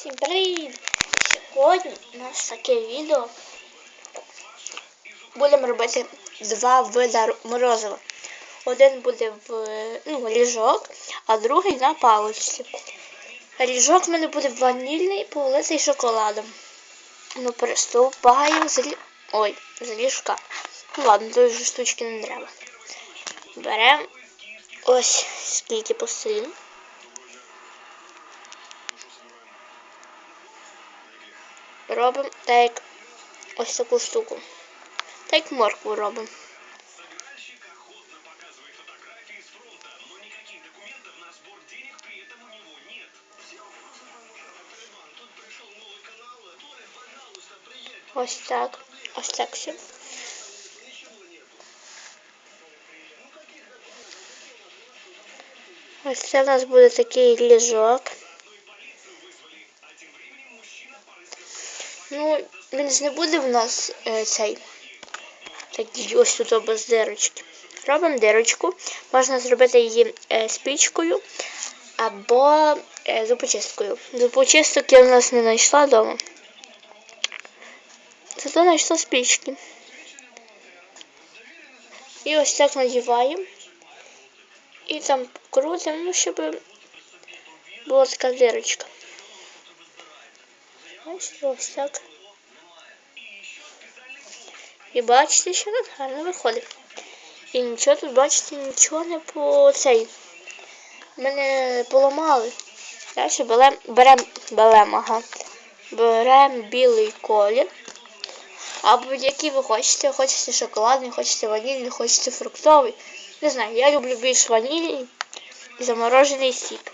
Всім привіт! Сьогодні у нас таке відео. Будемо робити два види морозива. Один буде в ну, ріжок, а другий на паличці. Ріжок в мене буде ванільний, политий шоколадом. Ну, приступаємо з. Ой, з ріжка. Ну ладно, тої вже штучки не треба. Беремо ось скільки посилів. робимо так як ось таку штуку. Так як моркву робимо. Ось так. Ось так все. Ось це у нас буде такий ліжок. Він ж не буде в нас е, цей. Такий ось тут без дирочки. Робимо дирочку. Можна зробити її е, спічкою або е, зубочисткою. Зубочисток я в нас не знайшла вдома. Зато знайшла спічки. І ось так надіваємо. І там крутимо, ну, щоб була така дирочка. Ось ось так. І бачите, що тут гарно виходить. І нічого тут, бачите, нічого не по цей. Мене поламали. Далі беремо, беремо, беремо, ага. Беремо білий колір. Або який ви хочете. Хочете шоколадний, хочете ванільний, хочете фруктовий. Не знаю, я люблю більш ванільний і заморожений сік.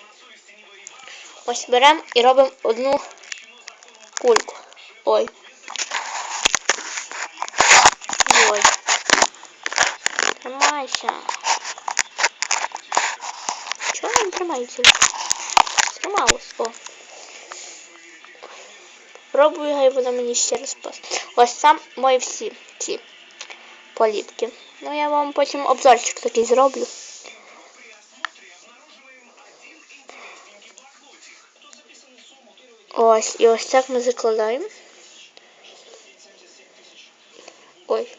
Ось беремо і робимо одну кульку. Ой. Тримайся. Чого не тримається? Трималось. О. Пробую, хай вона мені ще раз пасть. Ось там мої всі ці політки. Ну я вам потім обзорчик такий зроблю. Ось, і ось так ми закладаємо. Ой.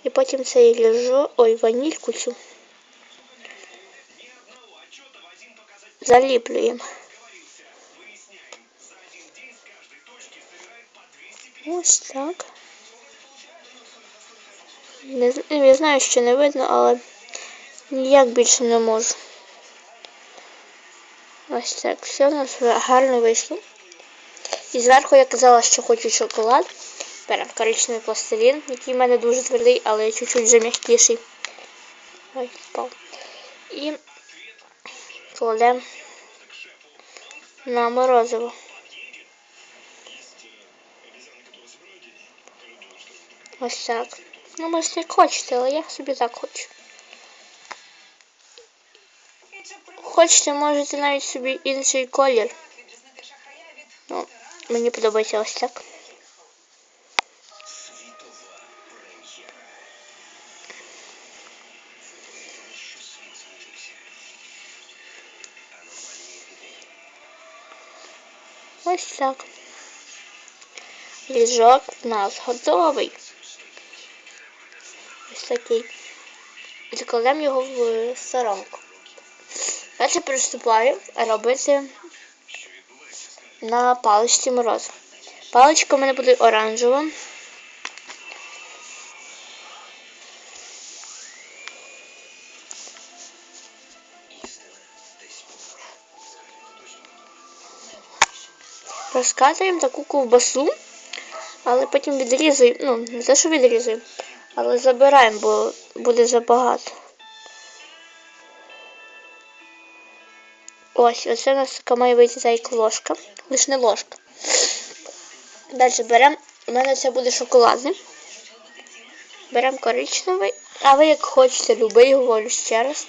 І потім цей ліжу, ой, ванільку цю. Заліплюємо. Ось так. Не, не знаю, що не видно, але ніяк більше не можу. Ось так. Все у нас гарно вийшло. І зверху я казала, що хочу шоколад. Беремо коричневий пластилін, який в мене дуже твердий, але чуть-чуть вже м'якіший. Ой, впав. І кладемо на морозиво. Ось так. Ну, можете хочете, але я собі так хочу. Хочете, можете навіть собі інший колір. Ну, мені подобається ось так. Ось так. Ліжок в нас готовий. Ось такий. І закладемо його в сторонку. Далі приступаю робити на паличці мороз. Паличка у мене буде оранжева. Розкатуємо таку ковбасу, але потім відрізуємо, ну, не те, що відрізуємо, але забираємо, бо буде забагато. Ось, оце у нас така має вийти та ложка. Лиш не ложка. Далі беремо, у мене це буде шоколадний. Беремо коричневий, а ви як хочете, любий, говорю ще раз.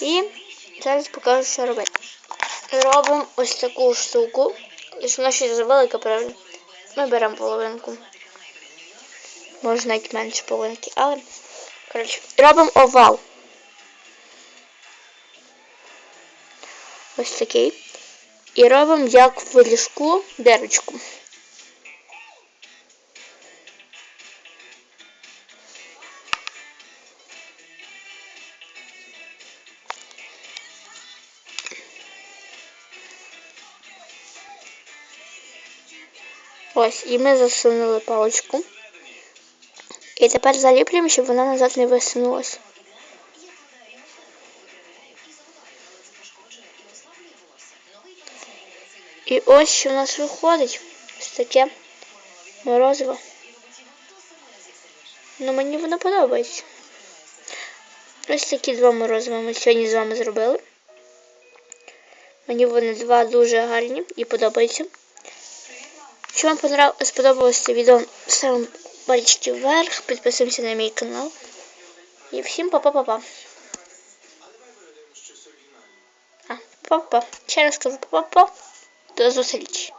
І зараз покажу, що робити. Робимо ось таку штуку. І що вона ще завелика? Ми беремо половинку. Може навіть менше половинки, але коротше, робимо овал. Ось такий. І робимо як в ліжку дирочку. Ось, і ми засунули паличку. І тепер заліплюємо, щоб вона назад не висунулася. І ось що в нас виходить. Ось таке морозиво. Ну мені воно подобається. Ось такі два морозива ми сьогодні з вами зробили. Мені вони два дуже гарні і подобаються. Якщо вам понрав- сподобалось це відео, ставимо пальчики вверх, підписуємося на мій канал. І всім па-па-па-па. А, па-па. Ще раз кажу па-па-па. До зустрічі.